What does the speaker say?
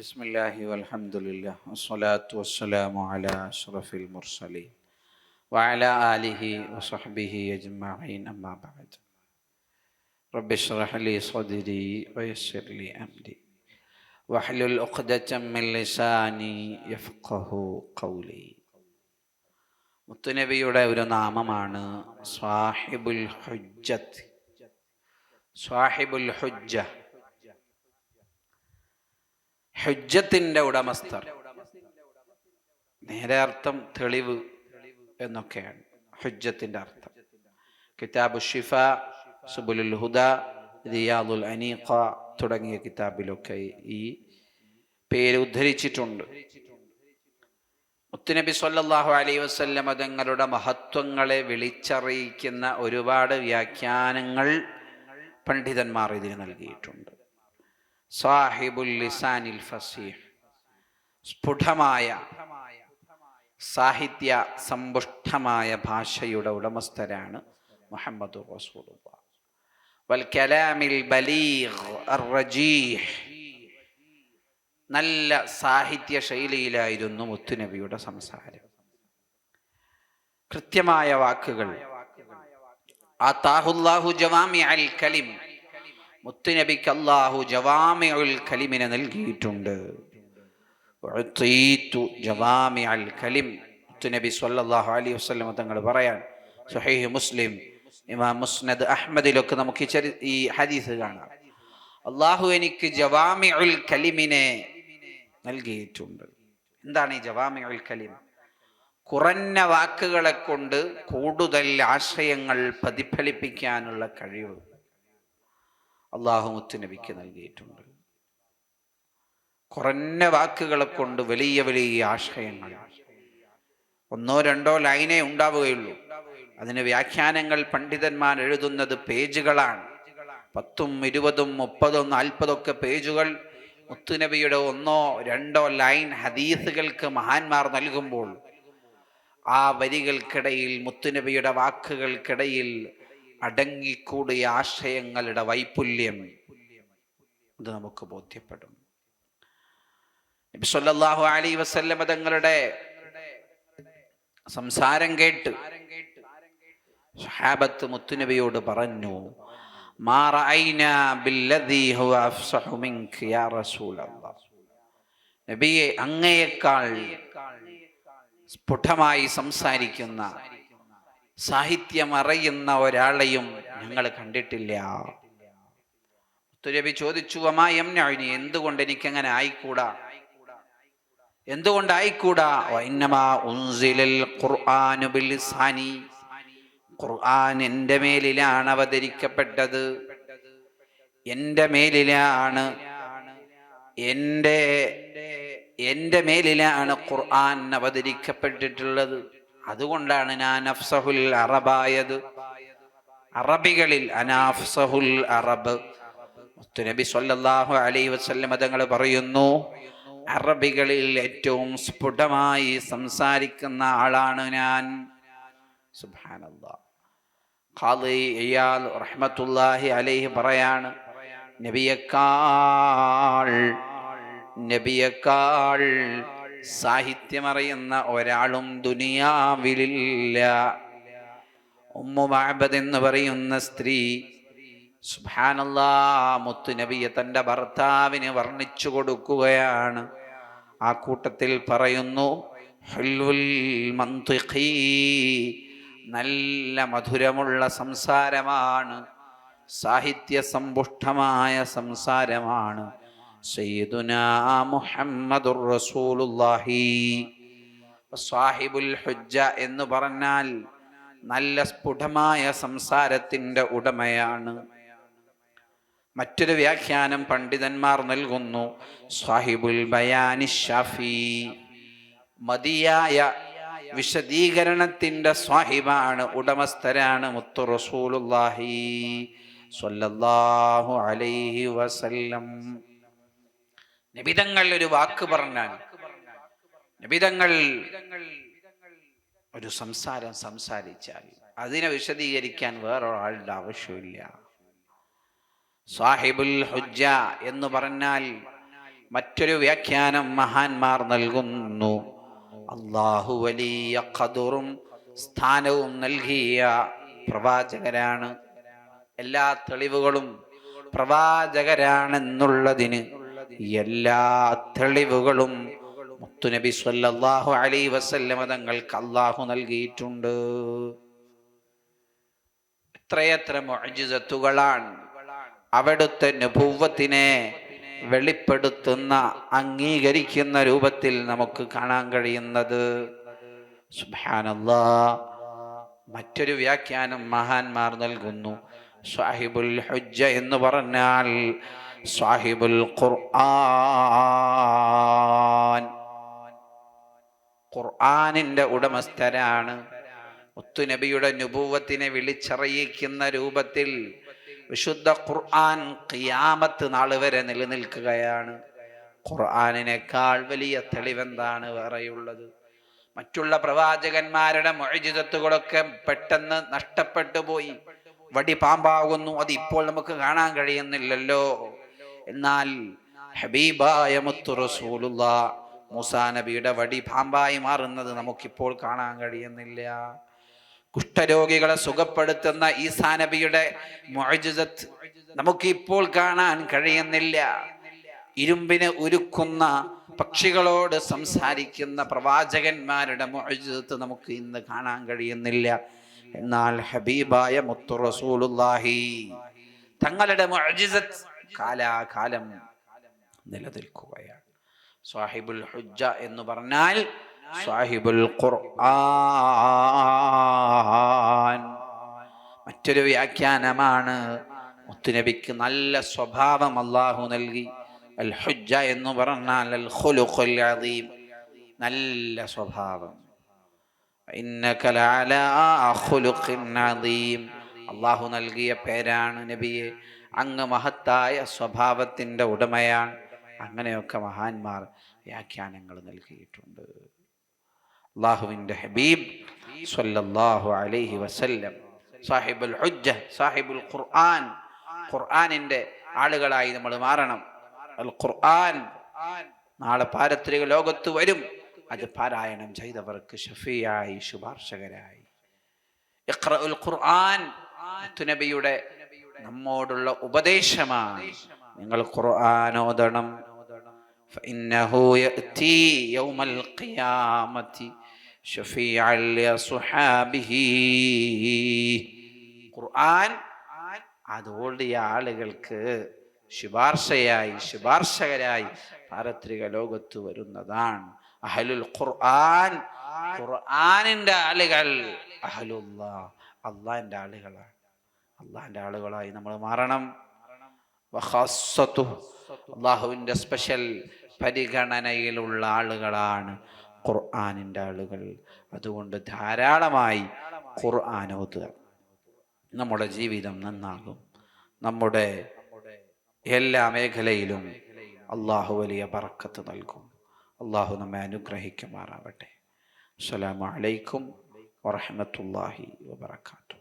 بسم الله والحمد لله والصلاة والسلام على أشرف المرسلين وعلى آله وصحبه أجمعين أما بعد رب اشرح لي صدري ويسر لي أمري واحلل عقدة من لساني يفقه قولي മുത്തുനബിയുടെ ഒരു നാമമാണ് സ്വാഹിബുൽ ഹുജ്ജത്ത് സ്വാഹിബുൽ ഹുജ്ജ ഹുജ്ജത്തിന്റെ ഉടമസ്ഥർ. നേരെ അർത്ഥം തെളിവ് എന്നൊക്കെയാണ് ഹുജ്ജത്തിന്റെ അർത്ഥം. കിതാബു ഷിഫ സുബുലുൽ ഹുദ റിയാദുൽ അനീഖ തുടങ്ങിയ കിതാബിലൊക്കെ ഈ പേര് ഉദ്ധരിച്ചിട്ടുണ്ട്. മുത്തുനബി സ്വല്ലല്ലാഹു അലൈഹി വസല്ലം തങ്ങളുടെ മഹത്വങ്ങളെ വിളിച്ചറിയിക്കുന്ന ഒരുപാട് വ്യാഖ്യാനങ്ങൾ പണ്ഡിതന്മാർ ഇതിന് നൽകിയിട്ടുണ്ട്. സാഹിബുൽ ലിസാനിൽ ഫസീഹ്. സ്ഫുടമായ സാഹിത്യ സമ്പുഷ്ടമായ ഭാഷയുടെ ഉടമസ്ഥരാണ് മുഹമ്മദ് റസൂലുള്ള. വൽ കലാമിൽ ബലീഗ് നല്ല സാഹിത്യ ശൈലിയിലായിരുന്നു മുത്തുനബിയുടെ സംസാരം. കൃത്യമായ വാക്കുകൾ. ആ താഹുല്ലാഹു ജവാമി അൽ കലിം. മുത്തുനബിക്ക് അല്ലാഹു ജവാമി ഉൽ കലിമിനെ നൽകിയിട്ടുണ്ട്. ഉഅ്തീതു ജവാമി അൽ കലിം. മുത്തുനബി സല്ലല്ലാഹു അലൈഹി വസല്ലം തങ്ങൾ പറയാൻ സുഹൈഹ് മുസ്ലിം ഇമാം മുസ്നദ് അഹമ്മദിലൊക്കെ നമുക്ക് ചരി ഈ ഹദീസ് കാണാം. അള്ളാഹു എനിക്ക് ജവാമി ഉൽ കലിമിനെ നൽകിയിട്ടുണ്ട്. എന്താണ് ഈ ജവാമി ഉൽ കലിം? കുറഞ്ഞ വാക്കുകളെ കൊണ്ട് കൂടുതൽ ആശയങ്ങൾ പ്രതിഫലിപ്പിക്കാനുള്ള കഴിവ്. അള്ളാഹു മുത്തുനബിക്ക് നൽകിയിട്ടുണ്ട്. കുറഞ്ഞ വാക്കുകളെ കൊണ്ട് വലിയ വലിയ ആശയങ്ങൾ ഒന്നോ രണ്ടോ ലൈനേ ഉണ്ടാവുകയുള്ളൂ. അതിന് വ്യാഖ്യാനങ്ങൾ പണ്ഡിതന്മാർ എഴുതുന്നത് പേജുകളാണ്. പത്തും ഇരുപതും മുപ്പതും നാൽപ്പതൊക്കെ പേജുകൾ. മുത്തുനബിയുടെ ഒന്നോ രണ്ടോ ലൈൻ ഹദീസുകൾക്ക് മഹാന്മാർ നൽകുമ്പോൾ ആ വരികൾക്കിടയിൽ മുത്തുനബിയുടെ വാക്കുകൾക്കിടയിൽ അടങ്ങിക്കൂടിയ ആശയങ്ങളുടെ വൈപുല്യം ഇത് നമുക്ക് ബോധ്യപ്പെടും. നബി അലി വസല്ലമ തങ്ങളുടെ സംസാരം കേട്ട് സഹാബത്ത് മുത്തുനബിയോട് പറഞ്ഞു നബിയെ അങ്ങയേക്കാൾ സ്ഫുടമായി സംസാരിക്കുന്ന സാഹിത്യം അറിയുന്ന ഒരാളെയും ഞങ്ങൾ കണ്ടിട്ടില്ല. തുരവി ചോദിച്ചു അമായം ഞാഴിനി എന്തുകൊണ്ട് എനിക്കങ്ങനെ ആയിക്കൂടാ? എന്തുകൊണ്ട് ആയിക്കൂടാ വൈന്നമാ ഉൻസിലൽ ഖുർആനു ബിൽസാനി. ഖുർആൻ എന്റെ മേലിലാണ് അവതരിക്കപ്പെട്ടത്. എന്റെ മേലിലാണ്. എന്റെ എന്റെ മേലിലാണ് ഖുർആൻ അവതരിക്കപ്പെട്ടിട്ടുള്ളത്. അതുകൊണ്ടാണ് ഞാൻ അഫ്സഹുൽ അറബായത്. അറബികളിൽ അനാഫ്സഹുൽ അറബ്. നബി സല്ലല്ലാഹു അലൈഹി വസല്ലം തങ്ങൾ പറയുന്നു അറബികളിൽ ഏറ്റവും സ്ഫുടമായി സംസാരിക്കുന്ന ആളാണ് ഞാൻ. സുബ്ഹാനല്ലാഹ് ഖാദി ഇയാൽ റഹ്മത്തുള്ളാഹി അലൈഹി പറയാണ് നബിയേക്കാൾ നബിയേക്കാൾ സാഹിത്യമറിയുന്ന ഒരാളും ദുനിയാവിലില്ല. ഉമ്മു മഅബദ് എന്ന് പറയുന്ന സ്ത്രീ സുഹാനല്ലാ മുത്തുനബിയെ തന്റെ ഭർത്താവിന് വർണിച്ചു കൊടുക്കുകയാണ്. ആ കൂട്ടത്തിൽ പറയുന്നു നല്ല മധുരമുള്ള സംസാരമാണ്. സാഹിത്യ സമ്പുഷ്ടമായ സംസാരമാണ്. സയ്യിദുനാ മുഹമ്മദുർ റസൂലുള്ളാഹി. സാഹിബുൽ ഹുജ്ജ എന്ന് പറഞ്ഞാൽ നല്ല സ്ഫുടമായ സംസാരത്തിന്റെ ഉടമയാണ്. മറ്റൊരു വ്യാഖ്യാനം പണ്ഡിതന്മാർ നൽകുന്നു സാഹിബുൽ ബയാനി ഷാഫി. മതിയായ വിശദീകരണത്തിന്റെ സ്വാഹിബാണ് ഉടമസ്ഥരാണ് മുത്തു റസൂലുള്ളാഹി സ്വല്ലല്ലാഹു അലൈഹി വസല്ലം. നിബിതങ്ങൾ ഒരു വാക്ക് പറഞ്ഞാൽ നിബിതങ്ങൾ ഒരു സംസാരം സംസാരിച്ചാൽ അതിനെ വിശദീകരിക്കാൻ വേറൊരാളുടെ ആവശ്യമില്ല. സാഹിബുൽ ഹുജ്ജ എന്ന് പറഞ്ഞാൽ മറ്റൊരു വ്യാഖ്യാനം മഹാന്മാർ നൽകുന്നു. അള്ളാഹു വലിയ ഖദറും സ്ഥാനവും നൽകിയ പ്രവാചകരാണ്. എല്ലാ തെളിവുകളും പ്രവാചകരാണെന്നുള്ളതിന് എല്ലാ തെളിവുകളും മുത്തുനബി സ്വല്ലല്ലാഹു അലൈഹി വസല്ലമ തങ്ങൾക്ക് അള്ളാഹു നൽകിയിട്ടുണ്ട്. എത്രയെത്ര മൊഴിജത്തുകളാണ് അവിടുത്തെ നുഭൂവത്തിനെ വെളിപ്പെടുത്തുന്ന അംഗീകരിക്കുന്ന രൂപത്തിൽ നമുക്ക് കാണാൻ കഴിയുന്നത്. സുബാനല്ലാ മറ്റൊരു വ്യാഖ്യാനം മഹാന്മാർ നൽകുന്നു. സാഹിബുൽ ഹുജ്ജ എന്ന് പറഞ്ഞാൽ സാഹിബുൽ ഖുർആൻ. ഖുർആനിന്റെ ഉടമസ്ഥരാണ്. മുത്തുനബിയുടെ നുപൂവത്തിനെ വിളിച്ചറിയിക്കുന്ന രൂപത്തിൽ വിശുദ്ധ ഖുർആൻ ഖിയാമത്ത് നാൾ വരെ നിലനിൽക്കുകയാണ്. ഖുർആാനിനേക്കാൾ വലിയ തെളിവെന്താണ് വേറെയുള്ളത്? മറ്റുള്ള പ്രവാചകന്മാരുടെ മൊഴിജിതത്തുകളൊക്കെ പെട്ടെന്ന് നഷ്ടപ്പെട്ടു പോയി. വടി പാമ്പാകുന്നു. അത് ഇപ്പോൾ നമുക്ക് കാണാൻ കഴിയുന്നില്ലല്ലോ. എന്നാൽ ഹബീബായ മുത്തു റസൂലുള്ള മൂസാ നബിയുടെ വടി പാമ്പായി മാറുന്നത് നമുക്കിപ്പോൾ കാണാൻ കഴിയുന്നില്ല. കുഷ്ഠരോഗികളെ സുഖപ്പെടുത്തുന്ന ഈസാ നബിയുടെ മൊഴിജിതത്ത് നമുക്കിപ്പോൾ കാണാൻ കഴിയുന്നില്ല. ഇരുമ്പിനെ ഉരുക്കുന്ന പക്ഷികളോട് സംസാരിക്കുന്ന പ്രവാചകന്മാരുടെ മൊഴിജിതത്ത് നമുക്ക് ഇന്ന് കാണാൻ കഴിയുന്നില്ല. എന്നാൽ ഹബീബായ മുത്തു റസൂലുല്ലാഹി തങ്ങളുടെ മുഅ്ജിസത്ത് കാലാകാലം നിലനിൽക്കുകയാണ്. സാഹിബുൽ ഹുജ്ജ എന്ന് പറഞ്ഞാൽ സാഹിബുൽ ഖുർആൻ. മറ്റൊരു വ്യാഖ്യാനമാണ് മുത്തുനബിക്ക് നല്ല സ്വഭാവം അള്ളാഹു നൽകി. അൽ ഹുജ്ജ എന്ന് പറഞ്ഞാൽ അൽ ഖുലുഖുൽ അദീം. നല്ല സ്വഭാവം. അള്ളാഹു നൽകിയ പേരാണ് നബിയെ. അങ്ങ് മഹത്തായ സ്വഭാവത്തിന്റെ ഉടമയാണ്. അങ്ങനെയൊക്കെ മഹാന്മാർ വ്യാഖ്യാനങ്ങൾ നൽകിയിട്ടുണ്ട്. അള്ളാഹുവിന്റെ ഹബീബ് സല്ലല്ലാഹു അലൈഹി വസല്ലം സാഹിബുൽ ഹുജ്ജ സാഹിബുൽ ഖുർആൻ. ഖുർആാനിന്റെ ആളുകളായി നമ്മൾ മാറണം. അൽ ഖുർആൻ നാളെ പാരത്രിക ലോകത്ത് വരും. അത് പാരായണം ചെയ്തവർക്ക് ഷഫിയായി ശുപാർശകരായി. ഖുർആാൻബിയുടെ നമ്മോടുള്ള ഉപദേശമാണ്. നിങ്ങൾ ഖുർആൻ ഓതണം. ഖുർആൻ അതോടിയ ആളുകൾക്ക് ശുപാർശയായി ശുപാർശകരായി പാരത്രിക ലോകത്ത് വരുന്നതാണ്. അഹലുൽ ഖുർആൻ. ഖുർആനിന്റെ ആളുകൾ. അഹലുല്ല അള്ളാന്റെ ആളുകളാണ്. അള്ളാന്റെ ആളുകളായി നമ്മൾ മാറണം. അള്ളാഹുവിന്റെ സ്പെഷ്യൽ പരിഗണനയിലുള്ള ആളുകളാണ് ഖുർആാനിന്റെ ആളുകൾ. അതുകൊണ്ട് ധാരാളമായി ഖുർആൻ ഓതുക. നമ്മുടെ ജീവിതം നന്നാകും. നമ്മുടെ എല്ലാ മേഖലയിലും അള്ളാഹു വലിയ ബർക്കത്ത് നൽകും. അള്ളാഹു നമ്മെ അനുഗ്രഹിക്കുമാറാവട്ടെ. അസ്സലാമു അലൈക്കും വറഹമത്തല്ലാഹി വബർക്കാത്തു